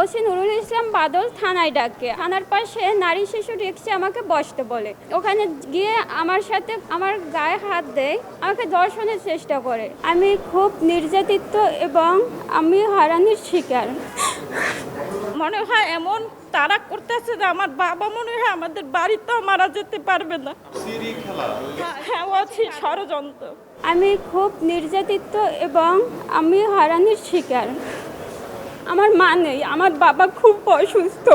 OC Nurul Islam বাদল থানায় ডাকে। থানার পাশে নারী শিশু রিক্সে আমাকে বসতে বলে। ওখানে গিয়ে আমার সাথে আমার গায়ে হাত দেয় আমাকে দর্শনের চেষ্টা করে। আমি খুব নির্যাতিত এবং আমি হারানির শিকার। মনে হয় এমন তারা করতেছে যে আমার বাবা মনে হয় আমাদের বাড়িতেও মারা যেতে পারবে না। হ্যাঁ আছে ষড়যন্ত্র। আমি খুব নির্যাতিত এবং আমি হারানির শিকার। আমার মা নেই, আমার বাবা খুব অসুস্থ।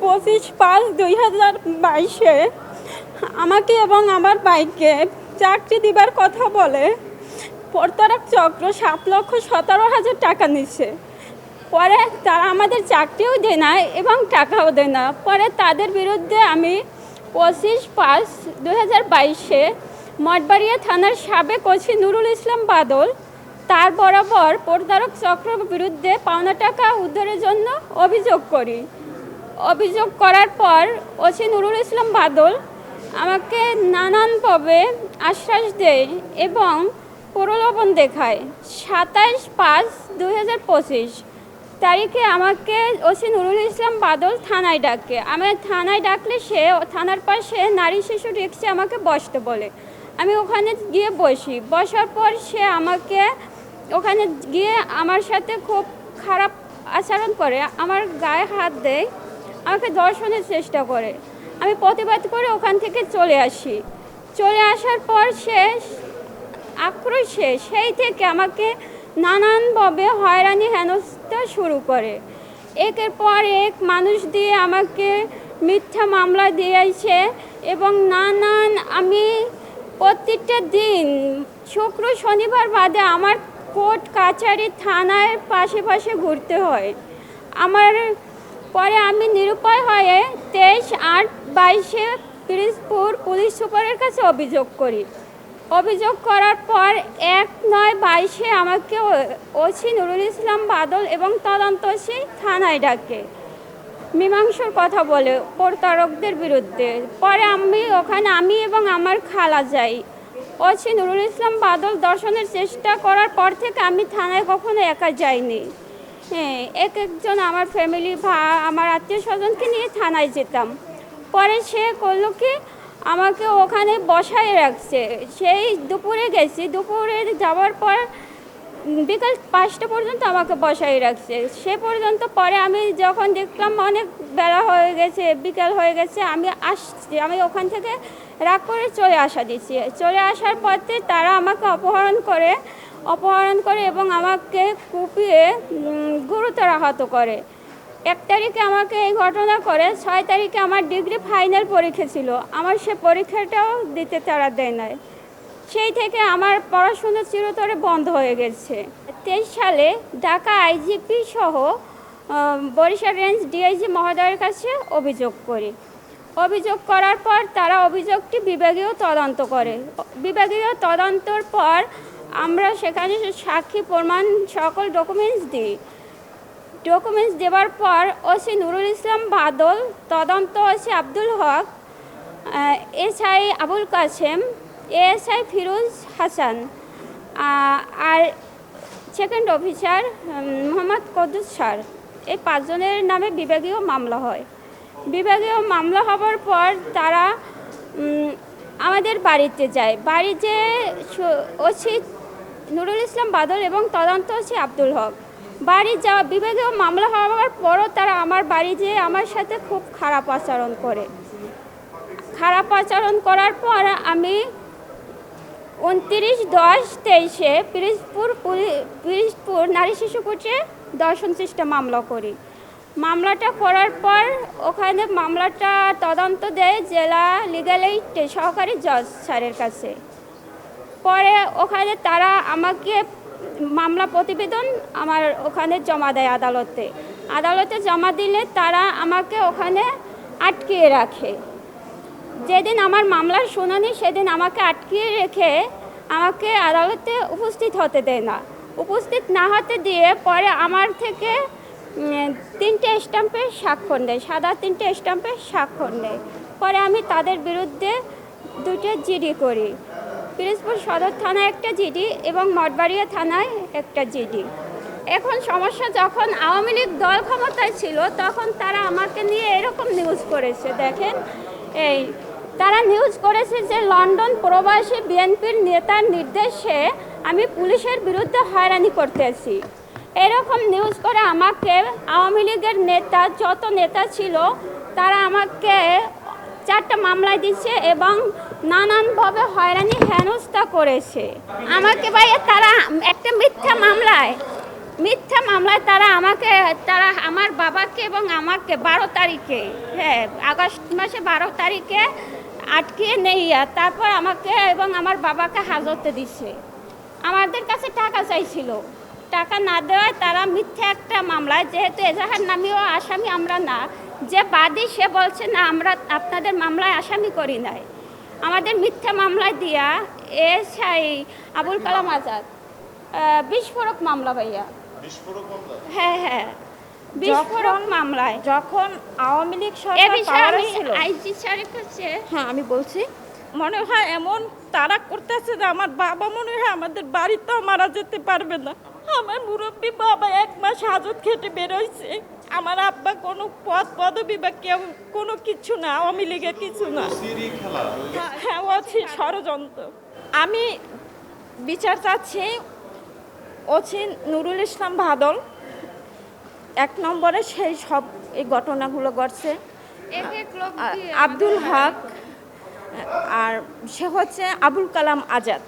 পঁচিশ পাঁচ দুই হাজার বাইশে আমাকে এবং আমার বাইককে চাকরি দিবার কথা বলে। প্রতারক চক্র সাত লক্ষ সতেরো হাজার টাকা নিচ্ছে পরে তারা আমাদের চাকরিও দেয় না এবং টাকাও দেয় না। পরে তাদের বিরুদ্ধে আমি পঁচিশ পাঁচ দু হাজার বাইশে মঠবাড়িয়া থানার সাবেক ওসি নুরুল ইসলাম বাদল, তার বরাবর প্রতারক চক্রের বিরুদ্ধে পাওনা টাকা উদ্ধারের জন্য অভিযোগ করি। অভিযোগ করার পর ওসি নুরুল ইসলাম বাদল আমাকে নানানভাবে আশ্বাস দেয় এবং প্রলোভন দেখায়। সাতাইশ পাঁচ দুই হাজার পঁচিশ তারিখে আমাকে ওসি নুরুল ইসলাম বাদল থানায় ডাকে। আমি থানায় ডাকলে সে, থানার পাশে নারী শিশু রিক্সে আমাকে বসতে বলে। আমি ওখানে গিয়ে বসি। বসার পর সে আমাকে ওখানে গিয়ে আমার সাথে খুব খারাপ আচরণ করে, আমার গায়ে হাত দেয়, আমাকে দর্শনের চেষ্টা করে। আমি প্রতিবাদ করে ওখান থেকে চলে আসি। চলে আসার পর সে আক্রোশে সেই থেকে আমাকে নানানভাবে হয়রানি হেনস্থা শুরু করে। একের পর এক মানুষ দিয়ে আমাকে মিথ্যা মামলা দিয়েছে এবং নানান আমি প্রত্যেকটা দিন, শুক্র, শনিবার বাদে আমার কোর্ট, কাছারি থানার পাশে পাশে ঘুরতে হয়। আমার পরে আমি নিরুপায় হয়ে তেইশ আট বাইশে পিরিজপুর পুলিশ সুপারের কাছে অভিযোগ করি। অভিযোগ করার পর এক নয় বাইশে আমাকে ওসি নুরুল ইসলাম বাদল এবং তদন্ত থানায় ডাকে। মীমাংসার কথা বলে প্রতারকদের বিরুদ্ধে। পরে আমি ওখানে আমি এবং আমার খালা যাই। ওসি নুরুল ইসলাম বাদল দর্শনের চেষ্টা করার পর থেকে আমি থানায় কখনো একা যাইনি। হ্যাঁ এক একজন আমার ফ্যামিলি ভা, আমার আত্মীয় স্বজনকে নিয়ে থানায় যেতাম। পরে সে করল কি, আমাকে ওখানে বসায় রাখছে। সেই দুপুরে গেছি। দুপুরে যাওয়ার পর বিকাল পাঁচটা পর্যন্ত আমাকে বসাই রাখছে। সে পর্যন্ত পরে আমি যখন দেখলাম অনেক বেলা হয়ে গেছে, বিকাল হয়ে গেছে, আমি আসছি, আমি ওখান থেকে রাগ করে চলে আসা দিচ্ছি। চলে আসার পথে তারা আমাকে অপহরণ করে অপহরণ করে এবং আমাকে কুপিয়ে গুরুতর আহত করে। এক তারিখে আমাকে এই ঘটনা করে, ছয় তারিখে আমার ডিগ্রি ফাইনাল পরীক্ষা ছিল। আমার সে পরীক্ষাটাও দিতে তারা দেয় নাই। সেই থেকে আমার পড়াশোনা চিরতরে বন্ধ হয়ে গেছে। তেইশ সালে ঢাকা আইজিপি সহ বরিশাল রেঞ্জ ডিআইজি মহোদয়ের কাছে অভিযোগ করি। অভিযোগ করার পর তারা অভিযোগটি বিভাগীয় তদন্ত করে। বিভাগীয় তদন্তর পর আমরা সেখানে সাক্ষী প্রমাণ সকল ডকুমেন্টস দিই। ডকুমেন্টস দেওয়ার পর ওসি নুরুল ইসলাম বাদল, তদন্ত OC Abdul Haque SI Abul Kashem ASI Firoz Hasan আর second officer Mohammad Quddus sir. এই পাঁচজনের নামে বিভাগীয় মামলা হয়। বিভাগীয় মামলা হওয়ার পর তারা আমাদের বাড়িতে যায়। বাড়িতে সু- ওসি নুরুল ইসলাম বাদল এবং তদন্ত ওসি আব্দুল হক। বাড়ি যাওয়া, বিভাগীয় মামলা হওয়ার পরও তারা আমার বাড়ি যেয়ে আমার সাথে খুব খারাপ আচরণ করে। খারাপ আচরণ করার পর আমি উনত্রিশ, দশ, তেইশে পিরিজপুর পিরিজপুর নারী শিশু কোর্টে দর্শন চেষ্টা মামলা করি। মামলাটা করার পর ওখানে মামলাটা তদন্ত দেয় জেলা লিগাল এইড সহকারী জজ স্যারের কাছে। পরে ওখানে তারা আমাকে মামলা প্রতিবেদন আমার ওখানে জমা দেয় আদালতে। আদালতে জমা দিলে তারা আমাকে ওখানে আটকিয়ে রাখে। যেদিন আমার মামলার শুনানি, সেদিন আমাকে আটকিয়ে রেখে আমাকে আদালতে উপস্থিত হতে দেয় না। উপস্থিত না হতে দিয়ে পরে আমার থেকে তিনটে স্ট্যাম্পে স্বাক্ষর নেয়, সাদা তিনটে স্ট্যাম্পে স্বাক্ষর নেয়। পরে আমি তাদের বিরুদ্ধে দুটো জিডি করি। পিরোজপুর সদর থানায় একটা জিডি এবং মঠবাড়িয়া থানায় একটা জিডি। এখন সমস্যা যখন আওয়ামী লীগ দল ক্ষমতায় ছিল, তখন তারা আমাকে নিয়ে এরকম নিউজ করেছে, দেখেন, এই তারা নিউজ করেছে যে লন্ডন প্রবাসী বিএনপির নেতার নির্দেশে আমি পুলিশের বিরুদ্ধে হয়রানি করতেছি। এরকম নিউজ করে আমাকে আওয়ামী লীগের নেতা, যত নেতা ছিল, তারা আমাকে চারটা মামলায় দিচ্ছে এবং নানানভাবে হয়রানি, হেনস্থা করেছে। আমাকে ভাইয়া তারা একটা মিথ্যা মামলায় মিথ্যা মামলায় তারা আমাকে, তারা আমার বাবাকে এবং আমাকে বারো তারিখে হ্যাঁ আগস্ট মাসে বারো তারিখে আটকে নেইয়া তারপর আমাকে এবং আমার বাবাকে হাজতে দিচ্ছে আমাদের কাছে টাকা চাইছিল। টাকা না দেওয়ায় তারা মিথ্যে একটা মামলায় যেহেতু এজাহার নামীয় আসামি আমরা না যে বাদী সে বলছে না আমরা আপনাদের মামলায় আসামি করি নাই। আমাদের মিথ্যা মামলায় দিয়া এসআই আবুল কালাম আজাদ বিস্ফোরক মামলা ভাইয়া। হ্যাঁ হ্যাঁ। বিস্ফোরক মামলায়। যখন আওয়ামী লীগ সরকার পাওয়ারে ছিল আইজি স্যারের কাছে হ্যাঁ আমি বলছি মনে হয় এমন তারা করতেছে যে আমার বাবা মনে হয় আমাদের বাড়িতেও মারা যেতে পারবে না। আমার মুরব্বী বাবা এক মাস হাজত খেটে বেরোইছে। আমার আব্বা কোনো পদ পদবি বা কেউ কোনো কিছু না আওয়ামী লীগের কিছু না। হ্যাঁ আছে ষড়যন্ত্র। আমি বিচার চাচ্ছি ওছি নুরুল ইসলাম ভাদল। এক নম্বরে সেই সব এই ঘটনাগুলো ঘটছে। আব্দুল হক আর সে হচ্ছে আবুল কালাম আজাদ।